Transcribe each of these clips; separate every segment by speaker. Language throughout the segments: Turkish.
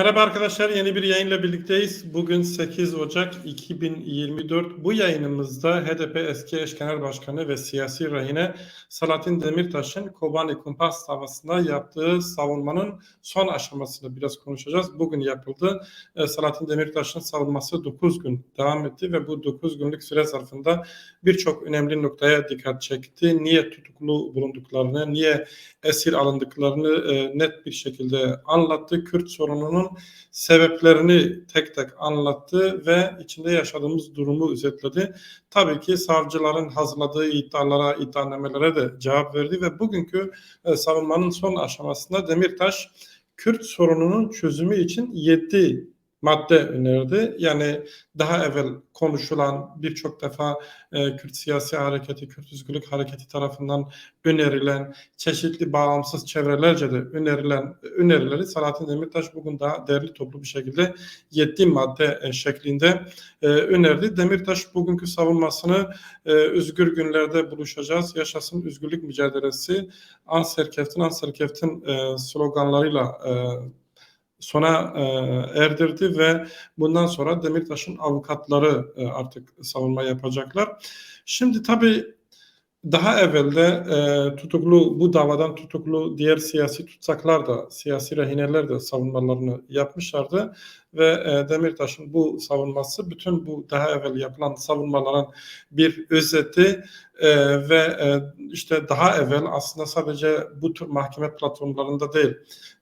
Speaker 1: Merhaba arkadaşlar, yeni bir yayınla birlikteyiz. Bugün 8 Ocak 2024. Bu yayınımızda HDP eski eş genel başkanı ve siyasi rahine Salatin Demirtaş'ın Kobani Kumpas davasında yaptığı savunmanın son aşamasını biraz konuşacağız. Bugün yapıldı. E, Salatin Demirtaş'ın savunması 9 gün devam etti ve bu 9 günlük süre zarfında birçok önemli noktaya dikkat çekti. Niye tutuklu bulunduklarını, niye esir alındıklarını e, net bir şekilde anlattı. Kürt sorununun sebeplerini tek tek anlattı ve içinde yaşadığımız durumu özetledi. Tabii ki savcıların hazırladığı iddialara, iddianamelere de cevap verdi ve bugünkü e, savunmanın son aşamasında Demirtaş Kürt sorununun çözümü için 7 madde önerdi. Yani daha evvel konuşulan birçok defa e, Kürt siyasi hareketi, Kürt özgürlük hareketi tarafından önerilen çeşitli bağımsız çevrelerce de önerilen önerileri Salahattin Demirtaş bugün daha değerli toplu bir şekilde 7 madde e, şeklinde e, önerdi. Demirtaş bugünkü savunmasını e, özgür günlerde buluşacağız. Yaşasın özgürlük mücadelesi Anserkeft'in Anserkeft'in e, sloganlarıyla e, sona e, erdirdi ve bundan sonra Demirtaş'ın avukatları e, artık savunma yapacaklar. Şimdi tabii daha evvelde e, tutuklu bu davadan tutuklu diğer siyasi tutsaklar da siyasi rehineler de savunmalarını yapmışlardı ve e, Demirtaş'ın bu savunması bütün bu daha evvel yapılan savunmaların bir özeti e, ve e, işte daha evvel aslında sadece bu tür mahkeme platformlarında değil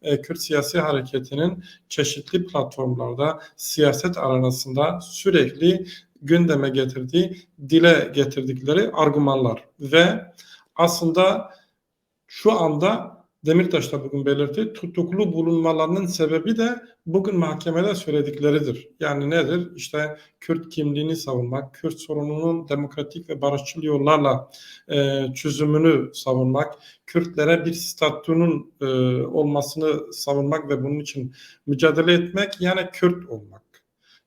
Speaker 1: e, Kürt siyasi hareketinin çeşitli platformlarda siyaset aranasında sürekli gündeme getirdiği, dile getirdikleri argümanlar ve aslında şu anda Demirtaş da bugün belirtti. Tutuklu bulunmalarının sebebi de bugün mahkemede söyledikleridir. Yani nedir? İşte Kürt kimliğini savunmak, Kürt sorununun demokratik ve barışçıl yollarla e, çözümünü savunmak, Kürtlere bir statünün e, olmasını savunmak ve bunun için mücadele etmek yani Kürt olmak.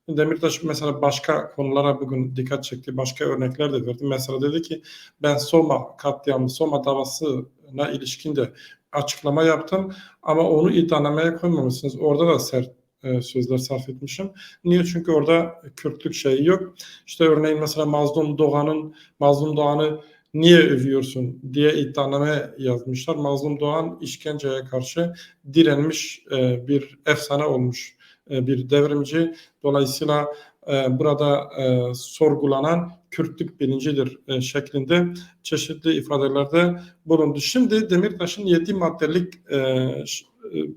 Speaker 1: Demirtaş mesela başka konulara bugün dikkat çekti. Başka örnekler de verdi. Mesela dedi ki ben Soma katliamı, Soma davasına ilişkin de açıklama yaptım ama onu iddianameye koymamışsınız. Orada da sert e, sözler sarf etmişim. Niye? Çünkü orada Kürtlük şeyi yok. İşte örneğin mesela Mazlum Doğan'ın Mazlum Doğan'ı niye övüyorsun diye iddianame yazmışlar. Mazlum Doğan işkenceye karşı direnmiş e, bir efsane olmuş bir devrimci. Dolayısıyla e, burada e, sorgulanan Kürtlük bilincidir e, şeklinde çeşitli ifadelerde bulundu. Şimdi Demirtaş'ın yedi maddelik e, e,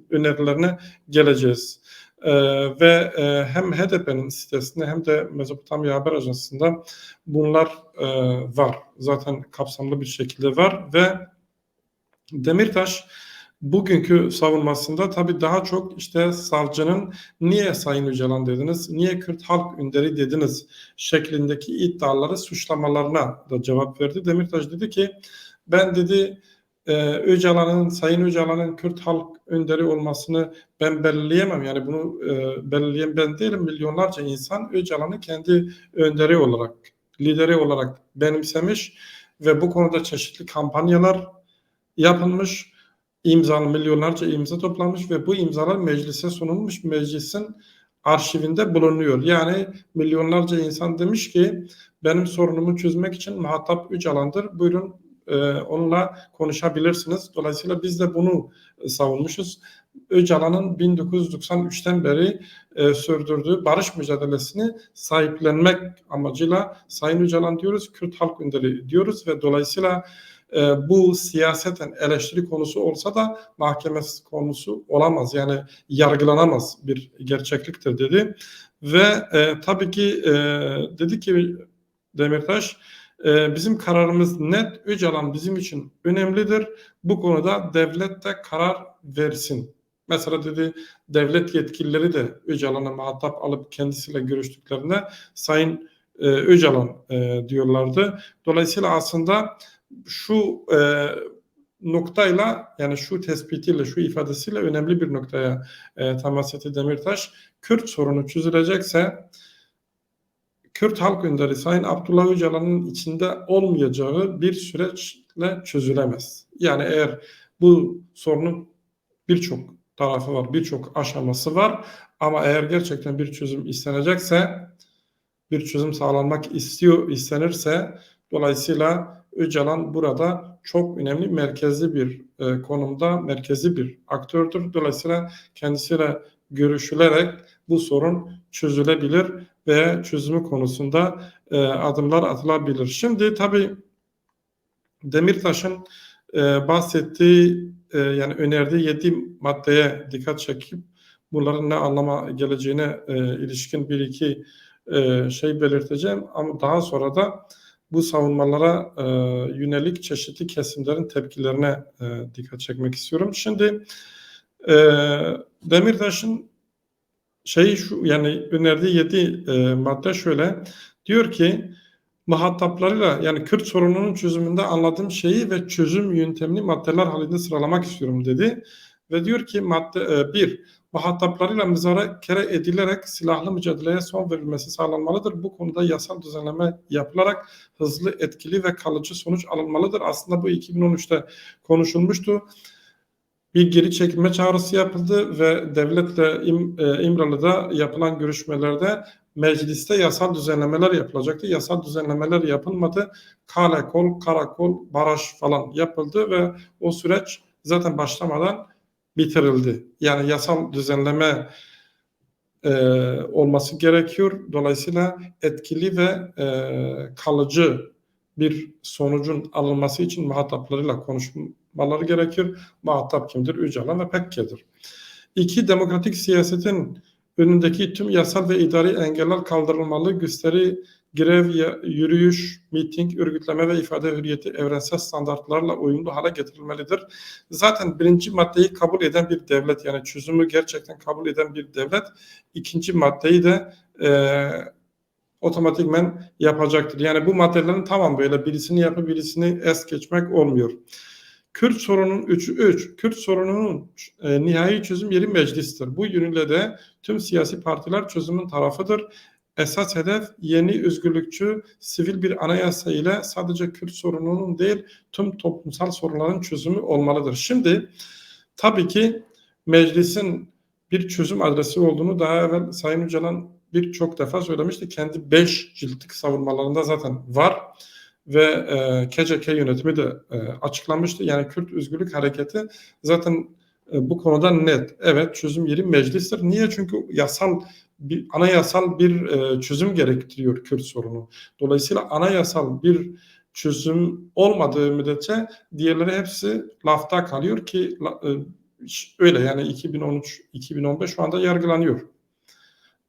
Speaker 1: önerilerine geleceğiz. Ee, ve e, hem HDP'nin sitesinde hem de Mezopotamya Haber Ajansı'nda bunlar e, var. Zaten kapsamlı bir şekilde var ve Demirtaş bugünkü savunmasında tabii daha çok işte savcının niye Sayın Öcalan dediniz, niye Kürt halk ünderi dediniz şeklindeki iddiaları suçlamalarına da cevap verdi. Demirtaş dedi ki ben dedi e, Öcalan'ın, Sayın Öcalan'ın Kürt halk önderi olmasını ben belirleyemem. Yani bunu e, belirleyen ben değilim. Milyonlarca insan Öcalan'ı kendi önderi olarak, lideri olarak benimsemiş ve bu konuda çeşitli kampanyalar yapılmış imzalı milyonlarca imza toplanmış ve bu imzalar meclise sunulmuş. Meclisin arşivinde bulunuyor. Yani milyonlarca insan demiş ki benim sorunumu çözmek için muhatap Öcalan'dır. Buyurun e, onunla konuşabilirsiniz. Dolayısıyla biz de bunu savunmuşuz. Öcalan'ın 1993'ten beri e, sürdürdüğü barış mücadelesini sahiplenmek amacıyla Sayın Öcalan diyoruz, Kürt Halk Önderi diyoruz ve dolayısıyla e, bu siyaseten eleştiri konusu olsa da mahkemesi konusu olamaz. Yani yargılanamaz bir gerçekliktir dedi. Ve e, tabii ki e, dedi ki Demirtaş e, bizim kararımız net. Öcalan bizim için önemlidir. Bu konuda devlet de karar versin. Mesela dedi devlet yetkilileri de Öcalan'a muhatap alıp kendisiyle görüştüklerinde Sayın e, Öcalan e, diyorlardı. Dolayısıyla aslında şu e, noktayla yani şu tespitiyle şu ifadesiyle önemli bir noktaya e, temas etti Demirtaş. Kürt sorunu çözülecekse Kürt halk önderi Sayın Abdullah Öcalan'ın içinde olmayacağı bir süreçle çözülemez. Yani eğer bu sorunun birçok tarafı var, birçok aşaması var Ama eğer gerçekten bir çözüm istenecekse, bir çözüm sağlanmak istiyor istenirse dolayısıyla Öcalan burada çok önemli merkezli bir e, konumda, merkezi bir aktördür. Dolayısıyla kendisiyle görüşülerek bu sorun çözülebilir ve çözümü konusunda e, adımlar atılabilir. Şimdi tabii Demirtaş'ın e, bahsettiği e, yani önerdiği yedi maddeye dikkat çekip bunların ne anlama geleceğine e, ilişkin bir iki e, şey belirteceğim ama daha sonra da bu savunmalara e, yönelik çeşitli kesimlerin tepkilerine e, dikkat çekmek istiyorum. Şimdi e, Demirtaş'ın şey şu yani önerdiği yedi e, madde şöyle diyor ki muhataplarıyla yani Kürt sorununun çözümünde anladığım şeyi ve çözüm yöntemini maddeler halinde sıralamak istiyorum dedi. Ve diyor ki madde e, bir muhataplarıyla müzakere edilerek silahlı mücadeleye son verilmesi sağlanmalıdır. Bu konuda yasal düzenleme yapılarak hızlı, etkili ve kalıcı sonuç alınmalıdır. Aslında bu 2013'te konuşulmuştu. Bir geri çekilme çağrısı yapıldı ve devletle İm, e, İmralı'da yapılan görüşmelerde mecliste yasal düzenlemeler yapılacaktı. Yasal düzenlemeler yapılmadı. Kale, kol, karakol, baraj falan yapıldı ve o süreç zaten başlamadan bitirildi. Yani yasal düzenleme e, olması gerekiyor. Dolayısıyla etkili ve e, kalıcı bir sonucun alınması için muhataplarıyla konuşmaları gerekiyor. Muhatap kimdir? Öcalan ve Pekke'dir. İki, demokratik siyasetin önündeki tüm yasal ve idari engeller kaldırılmalı. Gösteri, grev, yürüyüş, miting, örgütleme ve ifade hürriyeti evrensel standartlarla uyumlu hale getirilmelidir. Zaten birinci maddeyi kabul eden bir devlet yani çözümü gerçekten kabul eden bir devlet ikinci maddeyi de e, otomatikmen yapacaktır. Yani bu maddelerin tamam böyle birisini yapıp birisini es geçmek olmuyor. Kürt sorunun 3'ü 3. Kürt sorununun e, nihai çözüm yeri meclistir. Bu yönüyle de tüm siyasi partiler çözümün tarafıdır. Esas hedef yeni özgürlükçü sivil bir anayasa ile sadece Kürt sorununun değil tüm toplumsal sorunların çözümü olmalıdır. Şimdi tabii ki meclisin bir çözüm adresi olduğunu daha evvel Sayın Öcalan birçok defa söylemişti. Kendi beş ciltlik savunmalarında zaten var ve e, KCK yönetimi de e, açıklamıştı. Yani Kürt Özgürlük Hareketi zaten e, bu konuda net. Evet çözüm yeri meclistir. Niye? Çünkü yasal bir anayasal bir e, çözüm gerektiriyor Kürt sorunu. Dolayısıyla anayasal bir çözüm olmadığı müddetçe diğerleri hepsi lafta kalıyor ki e, öyle yani 2013 2015 şu anda yargılanıyor.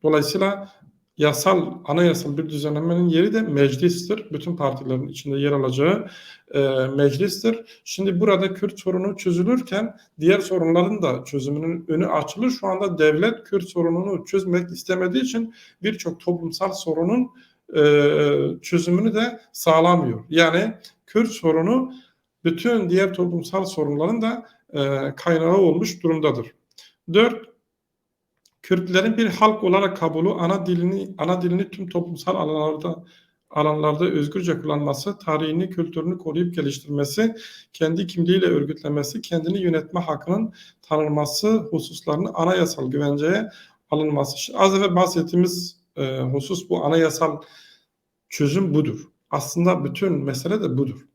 Speaker 1: Dolayısıyla yasal, anayasal bir düzenlemenin yeri de meclistir. Bütün partilerin içinde yer alacağı e, meclistir. Şimdi burada Kürt sorunu çözülürken diğer sorunların da çözümünün önü açılır. Şu anda devlet Kürt sorununu çözmek istemediği için birçok toplumsal sorunun e, çözümünü de sağlamıyor. Yani Kürt sorunu bütün diğer toplumsal sorunların da e, kaynağı olmuş durumdadır. Dört, Kürtlerin bir halk olarak kabulü, ana dilini ana dilini tüm toplumsal alanlarda alanlarda özgürce kullanması, tarihini, kültürünü koruyup geliştirmesi, kendi kimliğiyle örgütlemesi, kendini yönetme hakkının tanınması hususlarını anayasal güvenceye alınması. Az evvel bahsettiğimiz e, husus bu anayasal çözüm budur. Aslında bütün mesele de budur.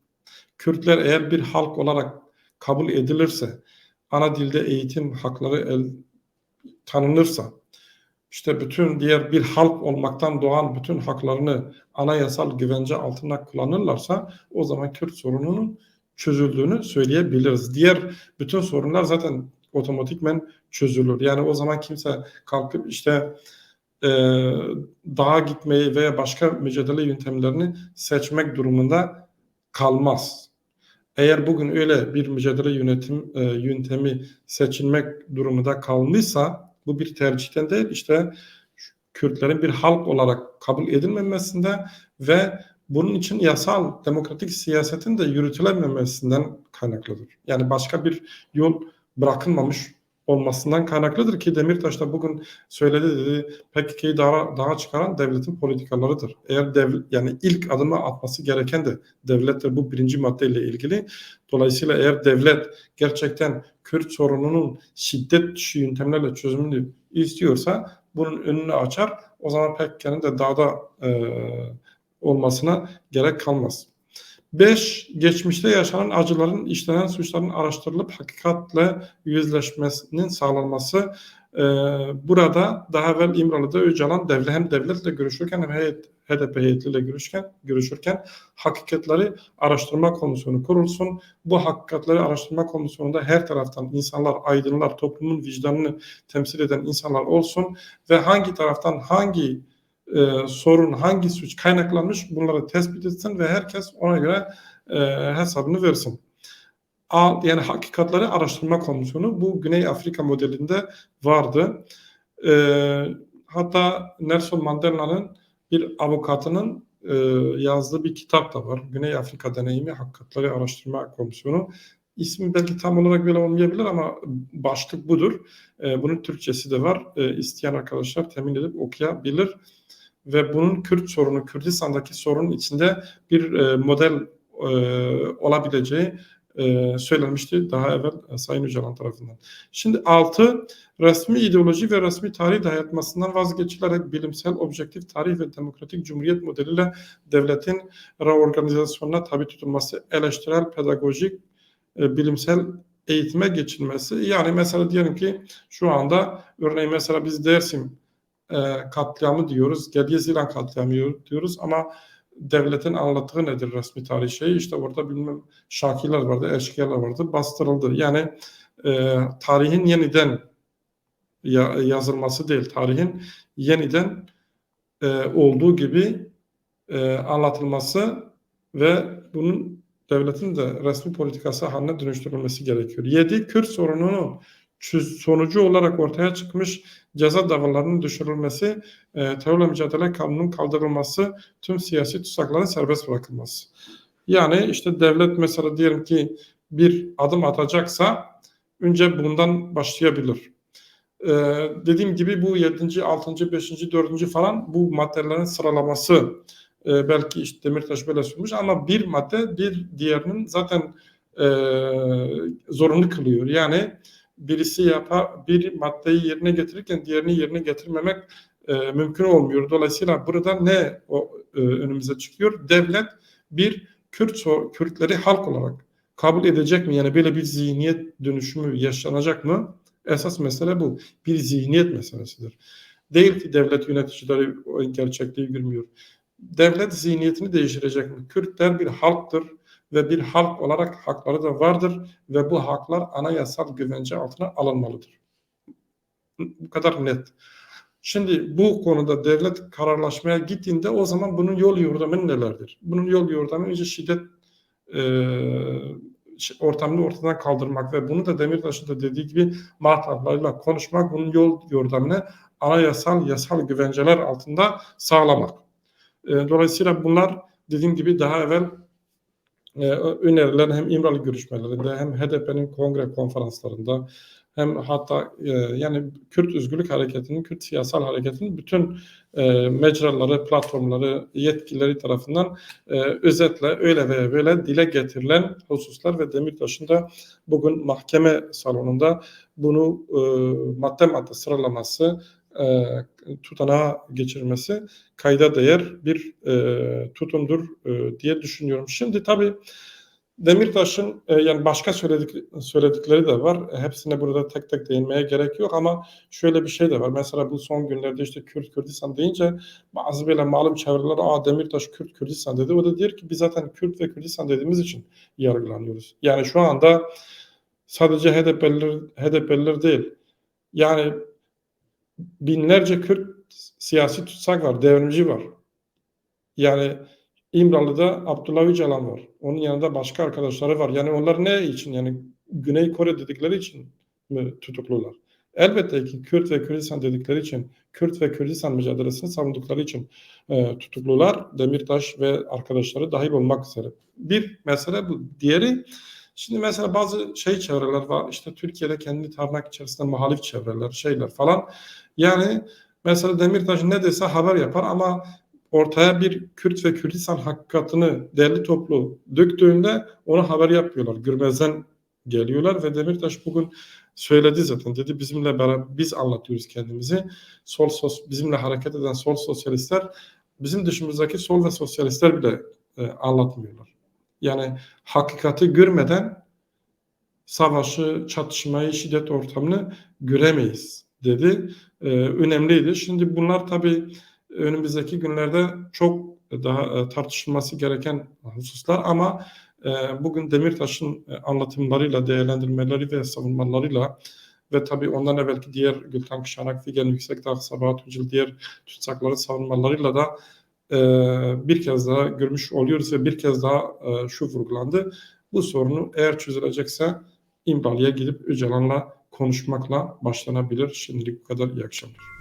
Speaker 1: Kürtler eğer bir halk olarak kabul edilirse, ana dilde eğitim hakları el, tanınırsa, işte bütün diğer bir halk olmaktan doğan bütün haklarını anayasal güvence altında kullanırlarsa o zaman Kürt sorununun çözüldüğünü söyleyebiliriz. Diğer bütün sorunlar zaten otomatikmen çözülür. Yani o zaman kimse kalkıp işte e, dağa gitmeyi veya başka mücadele yöntemlerini seçmek durumunda kalmaz. Eğer bugün öyle bir mücadele yönetim e, yöntemi seçilmek durumunda kalmışsa bu bir tercihten değil işte Kürtlerin bir halk olarak kabul edilmemesinde ve bunun için yasal demokratik siyasetin de yürütülememesinden kaynaklıdır. Yani başka bir yol bırakılmamış olmasından kaynaklıdır ki Demirtaş da bugün söyledi dedi PKK'yı daha, daha çıkaran devletin politikalarıdır. Eğer devlet yani ilk adımı atması gereken de devlettir bu birinci maddeyle ilgili. Dolayısıyla eğer devlet gerçekten Kürt sorununun şiddet dışı yöntemlerle çözümünü istiyorsa bunun önünü açar. O zaman PKK'nın da dağda e, olmasına gerek kalmaz. 5. Geçmişte yaşanan acıların, işlenen suçların araştırılıp hakikatle yüzleşmesinin sağlanması. Ee, burada daha evvel İmralı'da Öcalan devlet, hem devletle görüşürken hem heyet, HDP heyetiyle görüşürken, görüşürken hakikatleri araştırma komisyonu kurulsun. Bu hakikatleri araştırma komisyonunda her taraftan insanlar, aydınlar, toplumun vicdanını temsil eden insanlar olsun ve hangi taraftan hangi e, sorun hangi suç kaynaklanmış bunları tespit etsin ve herkes ona göre e, hesabını versin. A, yani hakikatleri araştırma komisyonu bu Güney Afrika modelinde vardı. E, hatta Nelson Mandela'nın bir avukatının e, yazdığı bir kitap da var. Güney Afrika Deneyimi Hakikatleri Araştırma Komisyonu. İsmi belki tam olarak böyle olmayabilir ama başlık budur. E, bunun Türkçesi de var. E, isteyen arkadaşlar temin edip okuyabilir ve bunun Kürt sorunu, Kürdistan'daki sorunun içinde bir e, model e, olabileceği e, söylenmişti daha evvel e, Sayın Öcalan tarafından. Şimdi altı resmi ideoloji ve resmi tarih dayatmasından vazgeçilerek bilimsel, objektif tarih ve demokratik cumhuriyet modeliyle devletin reorganizasyonuna tabi tutulması, eleştirel, pedagojik, e, bilimsel eğitime geçilmesi. Yani mesela diyelim ki şu anda örneğin mesela biz Dersim e, katliamı diyoruz. Geriye Zilan katliamı diyoruz ama devletin anlattığı nedir resmi tarih şeyi? İşte orada bilmem şakiler vardı, eşkıyalar vardı, bastırıldı. Yani e, tarihin yeniden ya, yazılması değil, tarihin yeniden e, olduğu gibi e, anlatılması ve bunun devletin de resmi politikası haline dönüştürülmesi gerekiyor. Yedi, Kürt sorununu sonucu olarak ortaya çıkmış ceza davalarının düşürülmesi, e, terörle mücadele kanunun kaldırılması, tüm siyasi tutsakların serbest bırakılması. Yani işte devlet mesela diyelim ki bir adım atacaksa önce bundan başlayabilir. Ee, dediğim gibi bu 7. 6. 5. 4. falan bu maddelerin sıralaması e, belki işte Demirtaş böyle sunmuş ama bir madde bir diğerinin zaten e, zorunlu kılıyor. Yani birisi yapar bir maddeyi yerine getirirken diğerini yerine getirmemek e, mümkün olmuyor. Dolayısıyla burada ne o, e, önümüze çıkıyor? Devlet bir Kürt Kürtleri halk olarak kabul edecek mi? Yani böyle bir zihniyet dönüşümü yaşanacak mı? Esas mesele bu. Bir zihniyet meselesidir. Değil ki devlet yöneticileri gerçekliği görmüyor. Devlet zihniyetini değiştirecek mi? Kürtler bir halktır ve bir halk olarak hakları da vardır ve bu haklar anayasal güvence altına alınmalıdır. Bu kadar net. Şimdi bu konuda devlet kararlaşmaya gittiğinde o zaman bunun yol yordamı nelerdir? Bunun yol yordamı önce şiddet e, ortamını ortadan kaldırmak ve bunu da Demirtaş'ın da dediği gibi muhataplarıyla konuşmak, bunun yol yordamını anayasal, yasal güvenceler altında sağlamak. E, dolayısıyla bunlar dediğim gibi daha evvel e, önerilen hem İmralı görüşmelerinde hem HDP'nin kongre konferanslarında hem hatta e, yani Kürt Özgürlük Hareketi'nin, Kürt siyasal hareketinin bütün e, mecraları, platformları, yetkilileri tarafından e, özetle öyle veya böyle dile getirilen hususlar ve Demirtaş'ın da bugün mahkeme salonunda bunu e, madde madde sıralaması e, tutanağa geçirmesi kayda değer bir e, tutumdur e, diye düşünüyorum. Şimdi tabii Demirtaş'ın e, yani başka söyledik, söyledikleri de var. Hepsine burada tek tek değinmeye gerek yok ama şöyle bir şey de var. Mesela bu son günlerde işte Kürt Kürdistan deyince bazı böyle malum çevreler aa Demirtaş Kürt Kürdistan dedi. O da diyor ki biz zaten Kürt ve Kürdistan dediğimiz için yargılanıyoruz. Yani şu anda sadece HDP'liler, HDP'liler değil. Yani binlerce Kürt siyasi tutsak var, devrimci var. Yani İmralı'da Abdullah Öcalan var. Onun yanında başka arkadaşları var. Yani onlar ne için? Yani Güney Kore dedikleri için mi tutuklular? Elbette ki Kürt ve Kürdistan dedikleri için, Kürt ve Kürdistan mücadelesini savundukları için e, tutuklular. Demirtaş ve arkadaşları dahil olmak üzere. Bir mesele bu. Diğeri Şimdi mesela bazı şey çevreler var. İşte Türkiye'de kendi tarnak içerisinde muhalif çevreler, şeyler falan. Yani mesela Demirtaş ne dese haber yapar ama ortaya bir Kürt ve Kürdistan hakikatını değerli toplu döktüğünde ona haber yapıyorlar. Gürmez'den geliyorlar ve Demirtaş bugün söyledi zaten. Dedi bizimle beraber biz anlatıyoruz kendimizi. Sol sos bizimle hareket eden sol sosyalistler bizim dışımızdaki sol ve sosyalistler bile e, anlatmıyorlar. Yani hakikati görmeden savaşı, çatışmayı, şiddet ortamını göremeyiz dedi. E, önemliydi. Şimdi bunlar tabii önümüzdeki günlerde çok daha e, tartışılması gereken hususlar ama e, bugün Demirtaş'ın e, anlatımlarıyla, değerlendirmeleri ve savunmalarıyla ve tabii ondan evvelki diğer Gülten Kışanak, Figen Yüksekdağ, Sabahat Ucul, diğer tutsakları savunmalarıyla da bir kez daha görmüş oluyoruz ve bir kez daha şu vurgulandı. Bu sorunu eğer çözülecekse İmralı'ya gidip Öcalan'la konuşmakla başlanabilir. Şimdilik bu kadar. İyi akşamlar.